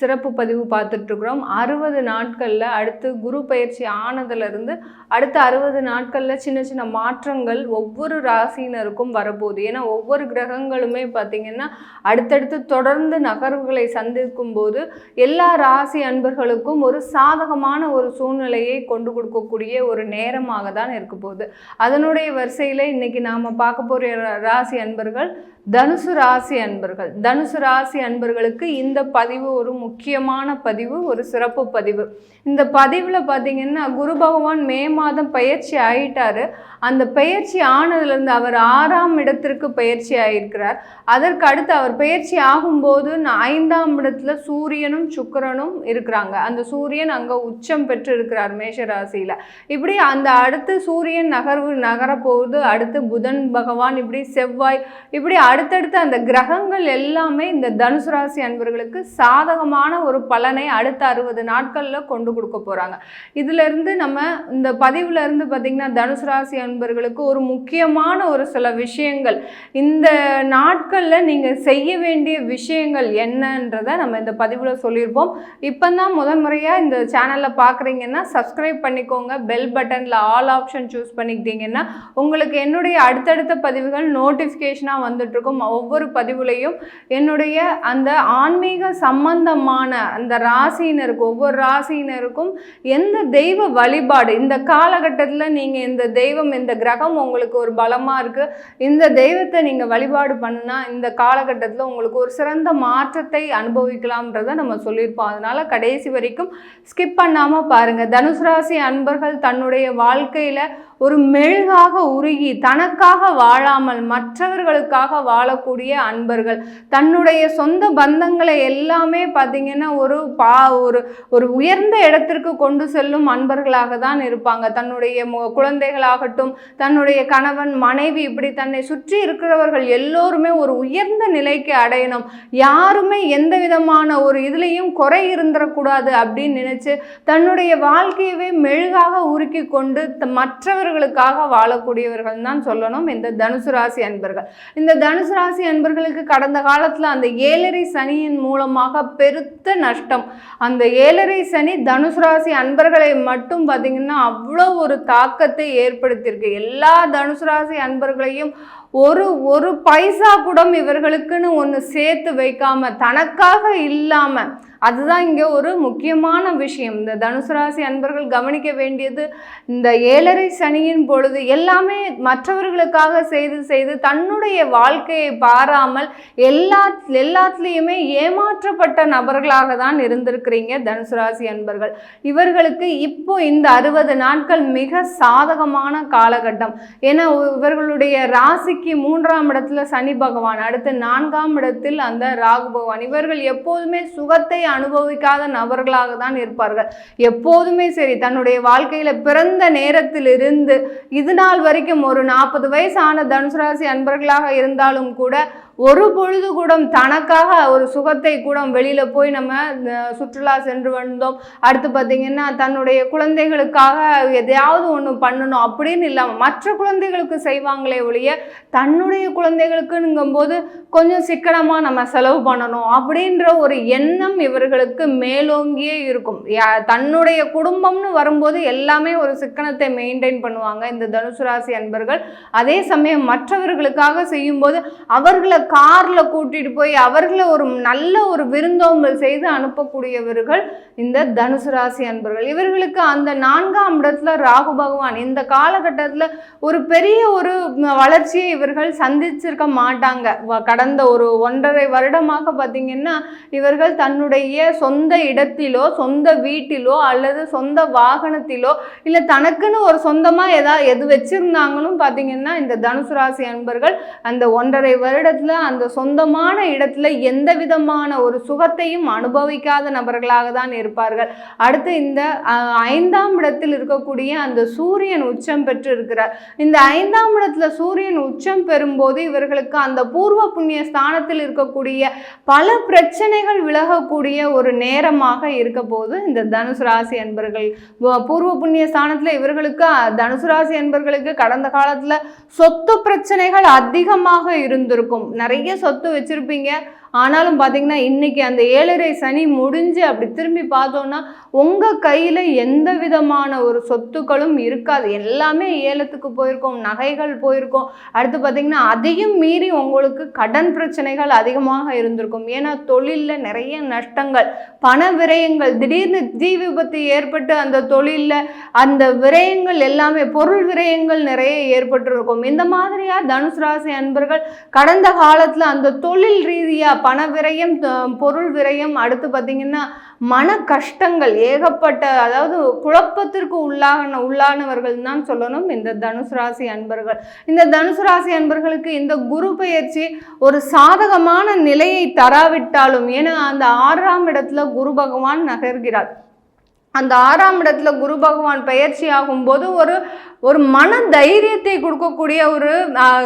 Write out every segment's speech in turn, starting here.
சிறப்பு பதிவு பார்த்துட்ருக்குறோம். அறுபது நாட்களில் அடுத்து குரு பயிற்சி ஆனதுலேருந்து அடுத்த அறுபது நாட்களில் சின்ன சின்ன மாற்றங்கள் ஒவ்வொரு ராசியினருக்கும் வரப்போகுது. ஏன்னா ஒவ்வொரு கிரகங்களுமே பார்த்திங்கன்னா அடுத்தடுத்து தொடர்ந்து நகர்வுகளை சந்திக்கும் போது எல்லா ராசி அன்பர்களுக்கும் ஒரு சாதகமான ஒரு சூழ்நிலையை கொண்டு கொடுக்கக்கூடிய ஒரு நேரமாக தான் இருக்க போகுது. அதனுடைய வரிசையில் இன்றைக்கி நாம் பார்க்க போகிற ராசி அன்பர்கள் தனுசு ராசி அன்பர்கள். தனுசு ராசி அன்பர்களுக்கு இந்த பதிவு ஒரு முக்கியமான பதிவு ஒரு சிறப்பு பதிவு. இந்த பதிவில் பார்த்தீங்கன்னா குரு பகவான் மே மாதம் பயிற்சி ஆயிட்டாரு. அந்த பயிற்சி ஆனதுலேருந்து அவர் ஆறாம் இடத்திற்கு பயிற்சி ஆகியிருக்கிறார் அதற்கு அடுத்து அவர் பயிற்சி ஆகும்போது ஐந்தாம் இடத்துல சூரியனும் சுக்கிரனும் இருக்கிறாங்க. அந்த சூரியன் அங்கே உச்சம் பெற்று இருக்கிறார் இப்படி அந்த அடுத்து சூரியன் நகர்வு நகரப்போகுது. அடுத்து புதன் பகவான் இப்படி செவ்வாய். இப்படி அடுத்தடுத்து அந்த கிரகங்கள் எல்லாமே இந்த தனுசு ராசி அன்பர்களுக்கு சாதகமான ஒரு பலனை அடுத்த அறுபது நாட்களில் கொண்டு கொடுக்க போகிறாங்க இதிலிருந்து நம்ம இந்த பதிவுல இருந்து பார்த்திங்கன்னா தனுசு ராசி அன்பர்களுக்கு ஒரு முக்கியமான ஒரு சில விஷயங்கள். இந்த நாட்களில் நீங்கள் செய்ய வேண்டிய விஷயங்கள் என்னன்றதை நம்ம இந்த பதிவில் சொல்லியிருப்போம் இப்போ தான் முதல் முறையாக இந்த சேனலில் பார்க்குறீங்கன்னா சப்ஸ்கிரைப் பண்ணிக்கோங்க. பெல் பட்டனில் ஆல் ஆப்ஷன் சூஸ் பண்ணிக்கிட்டீங்கன்னா உங்களுக்கு என்னுடைய அடுத்தடுத்த பதிவுகள் நோட்டிஃபிகேஷனாக வந்துட்டுருக்கும். ஒவ்வொரு பதிவுலையும் என்னுடைய அந்த ஆன்மீக சம்பந்தமான அந்த ராசியினருக்கு ஒவ்வொரு ராசியினருக்கும் எந்த தெய்வ வழிபாடு? இந்த காலகட்டத்தில் நீங்கள் இந்த தெய்வம் இந்த கிரகம் உங்களுக்கு ஒரு பலமாக இருக்குது இந்த தெய்வத்தை நீங்கள் வழிபாடு பண்ணுனா இந்த காலகட்டத்தில் உங்களுக்கு ஒரு சிறந்த மாற்றத்தை அனுபவிக்கலாம்ன்றதை நம்ம சொல்லியிருப்போம். அதனால் கடைசி வரைக்கும் ஸ்கிப் பண்ணாமல் பாருங்கள் தனுசு ராசி அன்பர்கள் தன்னுடைய வாழ்க்கையில் ஒரு மெழுகாக உருகி தனக்காக வாழாமல் மற்றவர்களுக்காக வாழக்கூடிய அன்பர்கள். தன்னுடைய சொந்த பந்தங்களை எல்லாமே பார்த்தீங்கன்னா ஒரு பா ஒரு ஒரு உயர்ந்த இடத்திற்கு கொண்டு செல்லும் அன்பர்களாக தான் இருப்பாங்க. தன்னுடைய மு- குழந்தைகளாகட்டும் தன்னுடைய கணவன் மனைவி இப்படி தன்னை சுற்றி இருக்கிறவர்கள் எல்லோருமே ஒரு உயர்ந்த நிலைக்கு அடையணும். யாருமே எந்த விதமான ஒரு இதுலேயும் குறை இருந்துடக்கூடாது அப்படின்னு நினச்சி தன்னுடைய வாழ்க்கையவே மெழுகாக உருக்கி கொண்டு த- மற்றவர்களுக்காக வாழக்கூடியவர்கள் தான் சொல்லணும். இந்த தனுசு ராசி அன்பர்கள். இந்த தனுசு ராசி அன்பர்களுக்கு கடந்த காலத்தில் அந்த ஏழரை சனியின் மூலமாக பெருத்த நஷ்டம். அந்த ஏழரை சனி தனுசு ராசி அன்பர்களை மட்டும் பார்த்தீங்கன்னா அவ்வளோ ஒரு தாக்கத்தை ஏற்படுத்தியிருக்கு. எல்லா தனுசு ராசி அன்பர்களையும் ஒரு ஒரு பைசா கூட இவர்களுக்குன்னு ஒன்று சேர்த்து வைக்காம தனக்காக இல்லாம அதுதான் இங்கே ஒரு முக்கியமான விஷயம். இந்த தனுசு ராசி அன்பர்கள் கவனிக்க வேண்டியது இந்த ஏழரை சனியின் பொழுது எல்லாமே மற்றவர்களுக்காக செய்து செய்து தன்னுடைய வாழ்க்கையை பாராமல் எல்லா எல்லாத்துலேயுமே ஏமாற்றப்பட்ட நபர்களாக தான் இருந்திருக்கிறீங்க தனுசு ராசி அன்பர்கள். இவர்களுக்கு இப்போ இந்த அறுபது நாட்கள் மிக சாதகமான காலகட்டம். ஏன்னா இவர்களுடைய ராசி ராசிக்கு மூன்றாம் இடத்துல சனி பகவான் அடுத்து நான்காம் இடத்தில் அந்த ராகு பகவான். இவர்கள் எப்போதுமே சுகத்தை அனுபவிக்காத நபர்களாக தான் இருப்பார்கள். எப்போதுமே சரி தன்னுடைய வாழ்க்கையில பிறந்த நேரத்திலிருந்து இது நாள் வரைக்கும் ஒரு நாற்பது வயசான தனுசு ராசி அன்பர்களாக இருந்தாலும் கூட ஒரு பொழுது கூட தனக்காக ஒரு சுகத்தை கூட வெளியில் போய் நம்ம சுற்றுலா சென்று வந்தோம். அடுத்து பார்த்திங்கன்னா தன்னுடைய குழந்தைகளுக்காக எதையாவது ஒன்று பண்ணணும் அப்படின்னு இல்லாமல் மற்ற குழந்தைகளுக்கு செய்வாங்களே ஒழிய தன்னுடைய குழந்தைகளுக்குங்கும்போது கொஞ்சம் சிக்கனமாக நம்ம செலவு பண்ணணும் அப்படின்ற ஒரு எண்ணம் இவர்களுக்கு மேலோங்கியே இருக்கும். யா- தன்னுடைய குடும்பம்னு வரும்போது எல்லாமே ஒரு சிக்கனத்தை மெயின்டைன் பண்ணுவாங்க இந்த தனுசு ராசி அன்பர்கள். அதே சமயம் மற்றவர்களுக்காக செய்யும்போது அவர்களை காரில் கூட்டிட்டு போய் அவர்களை ஒரு நல்ல ஒரு விருந்தோம்பல் செய்து அனுப்பக்கூடியவர்கள் இந்த தனுசு ராசி அன்பர்கள். இவர்களுக்கு அந்த நான்காம் இடத்துல ராகு பகவான். இந்த காலகட்டத்தில் ஒரு பெரிய ஒரு வளர்ச்சியை இவர்கள் சந்திச்சிருக்க மாட்டாங்க. வ- கடந்த ஒரு ஒன்றரை வருடமாக பார்த்தீங்கன்னா இவர்கள் தன்னுடைய சொந்த இடத்திலோ சொந்த வீட்டிலோ அல்லது சொந்த வாகனத்திலோ இல்லை தனக்குன்னு ஒரு சொந்தமாக எதா எது வச்சிருந்தாங்களும் பார்த்தீங்கன்னா இந்த தனுசு ராசி அன்பர்கள் அந்த ஒன்றரை வருடத்தில் அந்த சொந்தமான இடத்துல எந்த விதமான ஒரு சுகத்தையும் அனுபவிக்காத நபர்களாக தான் இருப்பார்கள். அடுத்து இந்த ஐந்தாம் இடத்தில் இருக்கக்கூடிய அந்த சூரியன் உச்சம் பெற்று இருக்கிறார் இந்த ஐந்தாம் இடத்துல சூரியன் உச்சம் பெறும்போது இவர்களுக்கு அந்த பூர்வ புண்ணிய ஸ்தானத்தில் இருக்கக்கூடிய பல பிரச்சனைகள் விலகக்கூடிய ஒரு நேரமாக இருக்க போது இந்த தனுசு ராசி என்பர்கள் பூர்வ புண்ணிய ஸ்தானத்தில் இவர்களுக்கு தனுசு ராசி என்பர்களுக்கு கடந்த காலத்தில் சொத்து பிரச்சனைகள் அதிகமாக இருந்திருக்கும். நிறைய சொத்து வச்சுருப்பீங்க. ஆனாலும் பார்த்தீங்கன்னா இன்னைக்கு அந்த ஏழரை சனி முடிஞ்சு அப்படி திரும்பி பார்த்தோன்னா உங்கள் கையில் எந்த விதமான ஒரு சொத்துக்களும் இருக்காது. எல்லாமே ஏலத்துக்கு போயிருக்கோம் நகைகள் போயிருக்கோம். அடுத்து பார்த்தீங்கன்னா அதையும் மீறி உங்களுக்கு கடன் பிரச்சனைகள் அதிகமாக இருந்திருக்கும். ஏன்னா தொழிலில் நிறைய நஷ்டங்கள் பண விரயங்கள் திடீர்னு தீ விபத்து ஏற்பட்டு அந்த தொழிலில் அந்த விரயங்கள் எல்லாமே பொருள் விரயங்கள் நிறைய ஏற்பட்டிருக்கும். இந்த மாதிரியாக தனுசு ராசி அன்பர்கள் கடந்த காலத்தில் அந்த தொழில் ரீதியாக பண விரயம் பொருள் விரயம் அடுத்து பார்த்தீங்கன்னா மன கஷ்டங்கள் ஏகப்பட்ட அதாவது குழப்பத்திற்கு உள்ளான உள்ளானவர்கள் தான் சொல்லணும். இந்த தனுசு ராசி அன்பர்கள். இந்த தனுசு ராசி அன்பர்களுக்கு இந்த குரு பயிற்சி ஒரு சாதகமான நிலையை தராவிட்டாலும் ஏன்னா அந்த ஆறாம் இடத்துல குரு பகவான் நகர்கிறார். அந்த ஆறாம் இடத்துல குரு பகவான் பயிற்சி ஆகும்போது ஒரு ஒரு மன தைரியத்தை கொடுக்கக்கூடிய ஒரு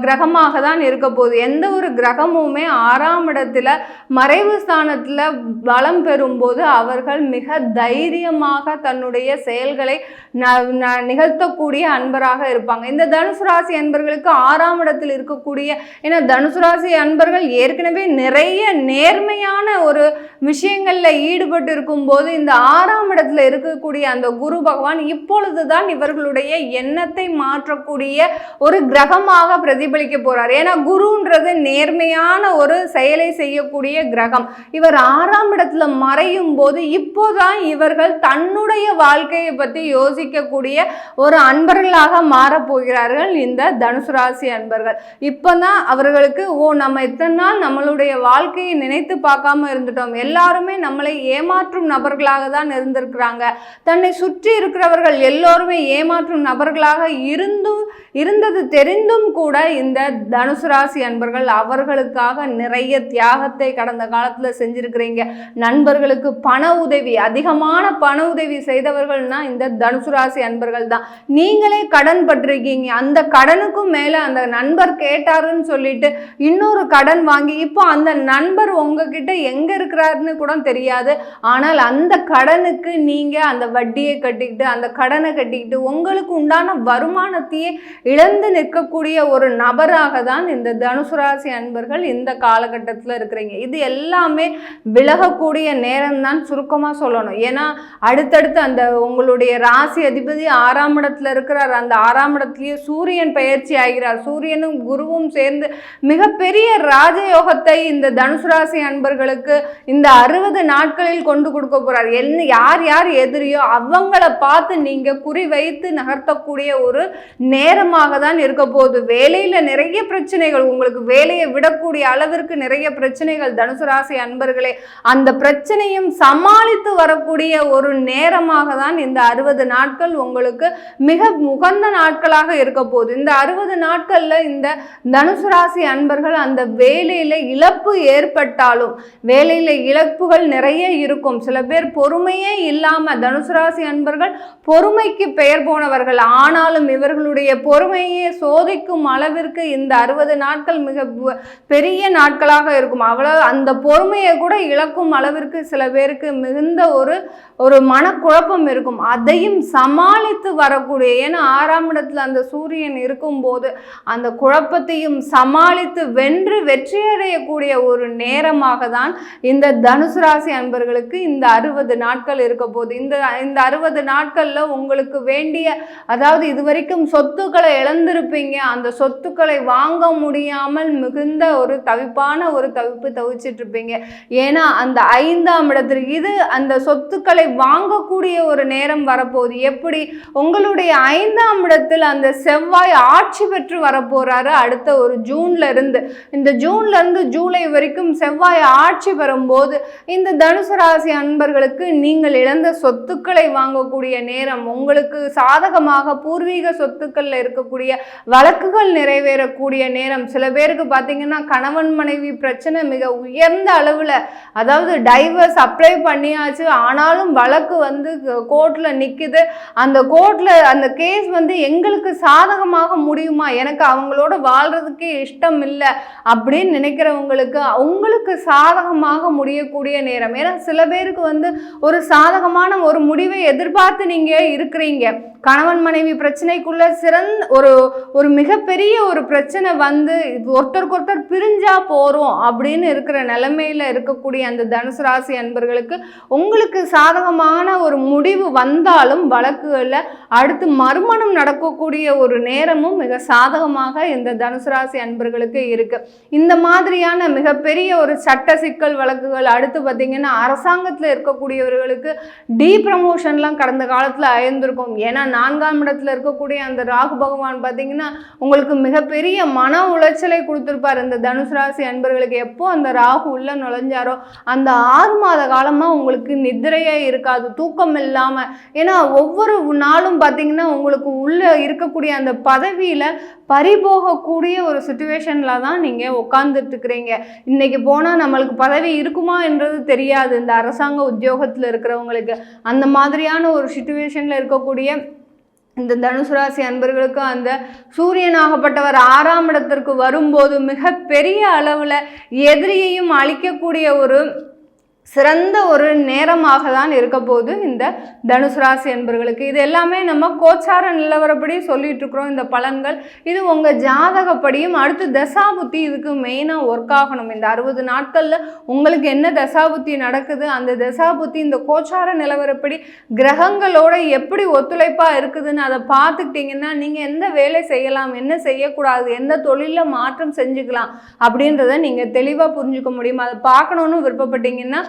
கிரகமாக தான் இருக்க போகுது. எந்த ஒரு கிரகமுமே ஆறாம் இடத்துல மறைவு ஸ்தானத்தில் பலம் பெறும்போது அவர்கள் மிக தைரியமாக தன்னுடைய செயல்களை ந- ந- நிகழ்த்தக்கூடிய அன்பராக இருப்பாங்க. இந்த தனுசு ராசி அன்பர்களுக்கு ஆறாம் இடத்தில் இருக்கக்கூடிய ஏன்னா தனுசு ராசி அன்பர்கள் ஏற்கனவே நிறைய நேர்மையான ஒரு விஷயங்களில் ஈடுபட்டு இருக்கும்போது இந்த ஆறாம் இடத்துல இருக்கக்கூடிய அந்த குரு பகவான் இப்பொழுதுதான் இவர்களுடைய எண்ணத்தை மாற்றக்கூடிய ஒரு கிரகமாக பிரதிபலிக்க போறார். ஏன்னா குருன்றது நேர்மையான ஒரு செயலை செய்யக்கூடிய கிரகம். இவர் ஆறாம் இடத்துல மறையும் போது இப்போதான் இவர்கள் தன்னுடைய வாழ்க்கையை பத்தி யோசிக்கக்கூடிய ஒரு அன்பர்களாக மாறப்போகிறார்கள் இந்த தனுசு ராசி அன்பர்கள். இப்பதான் அவர்களுக்கு ஓ நம்ம இத்தனை நாள் நம்மளுடைய வாழ்க்கையை நினைத்து பார்க்காம இருந்துட்டோம். எல்லாருமே நம்மளை ஏமாற்றும் நபர்களாக தான் இருந்திருக்கிறாங்க. தன்னை சுற்றி இருக்கிறவர்கள் எல்லோருமே ஏமாற்றும் நபர்களாக இருந்தும் இருந்தது தெரிந்தும் கூட இந்த தனுசு ராசி அன்பர்கள் அவர்களுக்காக நிறைய தியாகத்தை கடந்த காலத்தில் செஞ்சிருக்கிறீங்க. நண்பர்களுக்கு பண உதவி அதிகமான பண உதவி செய்தவர்கள்னா இந்த தனுசு ராசி அன்பர்கள் தான். நீங்களே கடன் பட்டிருக்கீங்க. அந்த கடனுக்கும் மேலே அந்த நண்பர் கேட்டாருன்னு சொல்லிட்டு இன்னொரு கடன் வாங்கி இப்போ அந்த நண்பர் உங்ககிட்ட எங்கே இருக்கிறாருன்னு கூட தெரியாது. ஆனால் அந்த கடனுக்கு நீங்கள் அந்த வட்டியை கட்டிக்கிட்டு அந்த கடனை கட்டிக்கிட்டு உங்களுக்கு உண்டான வருமானத்தையே இழந்து நிற்கக்கூடிய ஒரு நபராக தான் இந்த தனுசு ராசி அன்பர்கள் இந்த காலகட்டத்தில் இருக்கிறீங்க. இது எல்லாமே விலகக்கூடிய நேரம் தான் சுருக்கமாக சொல்லணும். ஏன்னா அடுத்தடுத்து அந்த உங்களுடைய ராசி அதிபதி ஆறாம் இடத்துல இருக்கிறார். அந்த ஆறாம் இடத்துலேயே சூரியன் பயிற்சி ஆகிறார். சூரியனும் குருவும் சேர்ந்து மிகப்பெரிய ராஜயோகத்தை இந்த தனுசு ராசி அன்பர்களுக்கு இந்த அறுபது நாட்களில் கொண்டு கொடுக்க போகிறார் என்ன யார் யார் எதிரியோ அவங்கள பார்த்து நீங்க குறி வைத்து நகர்த்தக்கூடிய ஒரு நேரமாக தான் இருக்க போகுது. வேலையில நிறைய பிரச்சனைகள் உங்களுக்கு வேலையை விடக்கூடிய அளவிற்கு நிறைய பிரச்சனைகள் தனுசு ராசி அன்பர்களே. அந்த பிரச்சனையும் சமாளித்து வரக்கூடிய ஒரு நேரமாக தான் இந்த அறுபது நாட்கள் உங்களுக்கு மிக உகந்த நாட்களாக இருக்க போகுது. இந்த அறுபது நாட்கள்ல இந்த தனுசு ராசி அன்பர்கள் அந்த வேலையில இழப்பு ஏற்பட்டாலும் வேலையில இழப்புகள் நிறைய இருக்கும். சில பேர் பொறுமையே இல்லாம தனுசு ராசி அன்பர்கள் பொறுமைக்கு பெயர் போனவர்கள். ஆனாலும் இவர்களுடைய பொறுமையை சோதிக்கும் அளவிற்கு இந்த அறுபது நாட்கள் மிக பெரிய நாட்களாக இருக்கும். அவ்வளவு அந்த பொறுமையை கூட இழக்கும் அளவிற்கு சில பேருக்கு மிகுந்த ஒரு ஒரு மனக்குழப்பம் இருக்கும். அதையும் சமாளித்து வரக்கூடிய ஏன்னா ஆறாம் இடத்துல அந்த சூரியன் இருக்கும்போது அந்த குழப்பத்தையும் சமாளித்து வென்று வெற்றியடையக்கூடிய ஒரு நேரமாக தான் இந்த தனுசு ராசி அன்பர்களுக்கு இந்த அறுபது நாட்கள் இருக்க போது இந்த இந்த அறுபது நாட்களில் உங்களுக்கு வேண்டிய அதாவது இதுவரைக்கும் சொத்துக்களை இழந்திருப்பீங்க. அந்த சொத்துக்களை வாங்க முடியாமல் மிகுந்த ஒரு தவிப்பான ஒரு தவிப்பு தவிச்சிட்டு இருப்பீங்க ஏன்னா அந்த ஐந்தாம் இடத்துல இது அந்த சொத்துக்களை வாங்கக்கூடிய ஒரு நேரம் வரப்போகுது. எப்படி? உங்களுடைய ஐந்தாம் இடத்தில் அந்த செவ்வாய் ஆட்சி பெற்று வரப்போறாரு அடுத்த ஒரு ஜூன்ல இருந்து இந்த ஜூன்ல இருந்து ஜூலை வரைக்கும் செவ்வாய் ஆட்சி பெறும்போது இந்த தனுசு ராசி அன்பர்களுக்கு நீங்கள் இழந்த சொத்துக்களை வாங்கக்கூடிய நேரம் உங்களுக்கு சாதகமாக பூர்வீக சொத்துக்களில் இருக்கக்கூடிய வழக்குகள் நிறைவேறக்கூடிய நேரம். சில பேருக்கு பார்த்தீங்கன்னா கணவன் மனைவி பிரச்சனை மிக உயர்ந்த அளவில் அதாவது டைவர்ஸ் அப்ளை பண்ணியாச்சு ஆனாலும் வழக்கு வந்து கோர்ட்டில் நிற்குது அந்த கோர்ட்டில் அந்த கேஸ் வந்து எங்களுக்கு சாதகமாக முடியுமா? எனக்கு அவங்களோட வாழ்றதுக்கே இஷ்டம் இல்லை அப்படின்னு நினைக்கிறவங்களுக்கு உங்களுக்கு சாதகமாக முடியக்கூடிய நேரம். ஏன்னா சில பேருக்கு வந்து ஒரு சாதகமான ஒரு முடிவை எதிர்பார்த்து நீங்கள் இருக்கிறீங்க. கணவன் மனைவி பிரச்சனைக்குள்ள சிறந்த ஒரு ஒரு மிகப்பெரிய ஒரு பிரச்சனை வந்து ஒருத்தருக்கு ஒருத்தர் பிரிஞ்சா போகிறோம் அப்படின்னு இருக்கிற நிலைமையில இருக்கக்கூடிய அந்த தனுசு ராசி அன்பர்களுக்கு உங்களுக்கு சாதகமான ஒரு முடிவு வந்தாலும் வழக்குகளில் அடுத்து மறுமணம் நடக்கக்கூடிய ஒரு நேரமும் மிக சாதகமாக இந்த தனுசு ராசி அன்பர்களுக்கு இருக்கு. இந்த மாதிரியான மிகப்பெரிய ஒரு சட்ட சிக்கல் வழக்குகள் அடுத்து பார்த்தீங்கன்னா அரசாங்கத்தில் இருக்கக்கூடியவர்களுக்கு டி ப்ரமோஷன்லாம் கடந்த காலத்தில் அயர்ந்திருக்கும். ஏன்னா நான்காம் இடத்துல இருக்கக்கூடிய அந்த ராகு பகவான் பார்த்தீங்கன்னா உங்களுக்கு மிகப்பெரிய மன உளைச்சலை கொடுத்துருப்பார். இந்த தனுசு ராசி அன்பர்களுக்கு எப்போ அந்த ராகு உள்ள நுழைஞ்சாரோ அந்த ஆறு மாத காலமாக உங்களுக்கு நித்திரையே இருக்காது தூக்கம் இல்லாமல் ஏன்னா ஒவ்வொரு நாளும் பார்த்தீங்கன்னா உங்களுக்கு உள்ளே இருக்கக்கூடிய அந்த பதவியில் பறிபோகக்கூடிய ஒரு சுச்சுவேஷனில் தான் நீங்கள் உட்காந்துட்டு இன்றைக்கி போனால் நம்மளுக்கு பதவி இருக்குமா என்றது தெரியாது. இந்த அரசாங்க உத்தியோகத்தில் இருக்கிறவங்களுக்கு. அந்த மாதிரியான ஒரு சுச்சுவேஷனில் இருக்கக்கூடிய இந்த தனுசு ராசி அன்பர்களுக்கு அந்த சூரியனாகப்பட்டவர் ஆறாம் இடத்திற்கு வரும்போது மிகப்பெரிய அளவில் எதிரியையும் அழிக்கக்கூடிய ஒரு சிறந்த ஒரு நேரமாக தான் இருக்க போது இந்த தனுசு ராசி என்பர்களுக்கு. இது எல்லாமே நம்ம கோச்சார நிலவரப்படி சொல்லிட்டு இருக்கிறோம். இந்த பலன்கள் இது உங்கள் ஜாதகப்படியும் அடுத்து தசாபுத்தி இதுக்கு மெயினாக ஒர்க் ஆகணும். இந்த அறுபது நாட்களில் உங்களுக்கு என்ன தசாபுத்தி நடக்குது? அந்த தசாபுத்தி இந்த கோச்சார நிலவரப்படி கிரகங்களோட எப்படி ஒத்துழைப்பாக இருக்குதுன்னு அதை பார்த்துக்கிட்டிங்கன்னா நீங்கள் எந்த வேலை செய்யலாம் என்ன செய்யக்கூடாது எந்த தொழிலில் மாற்றம் செஞ்சுக்கலாம் அப்படின்றத நீங்கள் தெளிவாக புரிஞ்சுக்க முடியும். அதை பார்க்கணுன்னு விருப்பப்பட்டீங்கன்னா